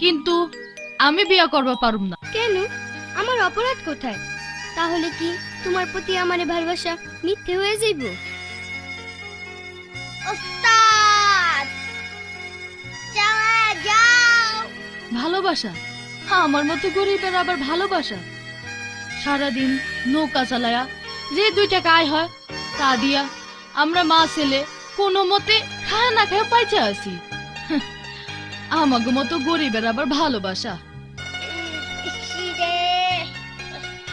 কিন্তু আমি বিয়া করবা পারুম না। কেন? আমার অপরাধ কোথায়? তাহলে কি তোমার প্রতি আমার ভালোবাসা মিথ্যে হয়ে যাইব? ওস্তাদ! যাও! ভালোবাসা? হ্যাঁ আমার মতো গরিবের আবার ভালোবাসা? সারাদিন নৌকা চালায়া যে দুই টাকা আয় হয় তা দিয়া আমরা মা ছেলে কোনো মতে খায় না খায় পাইছে আছি। আমাগো মতো গরিবের আবার ভালোবাসা।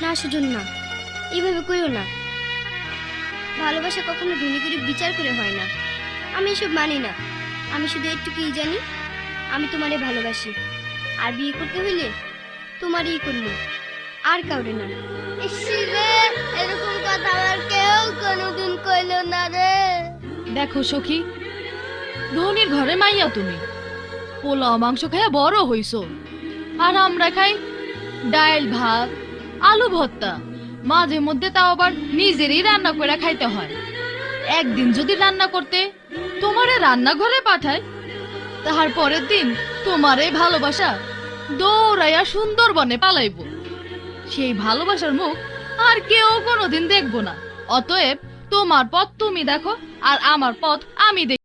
না সুজন না এইভাবে কইও না। ভালোবাসা কখনো ধনী করে বিচার করে হয় না। আমি এসব মানি না। আমি শুধু একটুকুই জানি আমি তোমারে ভালোবাসি। আর বিয়ে করতে হইলে তোমারই করব। আর কাউরে না। এরকম কথা আমার কেউ কোনোদিন কইল না রে। দেখো সখী ধনির ঘরে মাইয়া তুমি। পোলাও মাংস খাইয়া বড় হইছো। আর আমরা খাই ডাল ভাত, আলু ভর্তা। মাঝে মধ্যে তাও আবার নিজেরই রান্না করে খাইতে হয়। একদিন যদি রান্না করতে তোমারে রান্নাঘরে পাঠায়, তাহার পরের দিন তোমার ভালোবাসা দৌড়াইয়া সুন্দরবনে পালাইব। সেই ভালোবাসার মুখ আর কেউ কোনোদিন দেখব না। অতএব তোমার পথ তুমি দেখো আর আমার পথ আমি দেখি